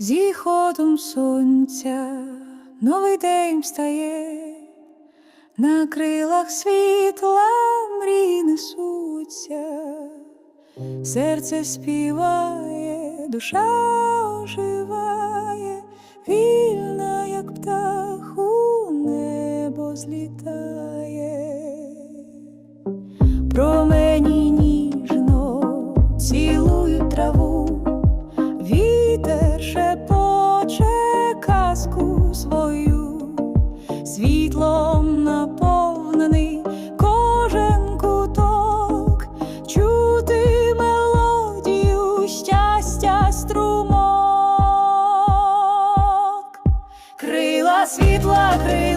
Зіходом сонця новий день встає, на крилах світла мрії несуться, серце співає, душа оживає, вільна, як птах у небо злітає. Промені ніжно цілують траву, свою, світлом наповнений кожен куток, чути мелодію щастя струмок. Крила світла, крила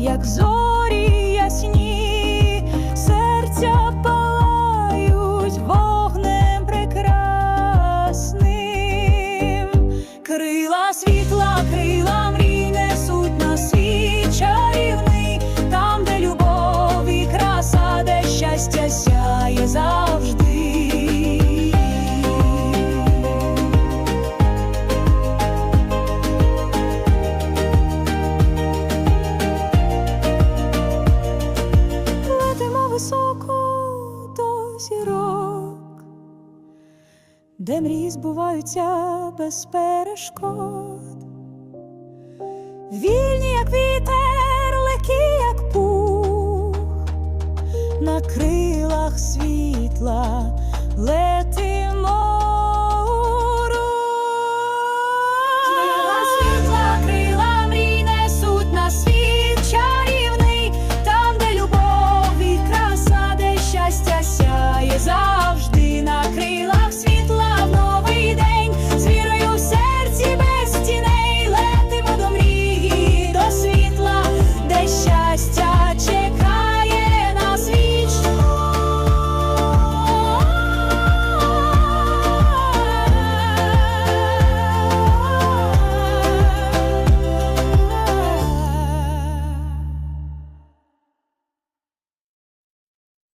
як зорі ясні, серця палають вогнем прекрасним. Крила світла, крила зірок, де мрії збуваються без перешкод. Вільні, як вітер,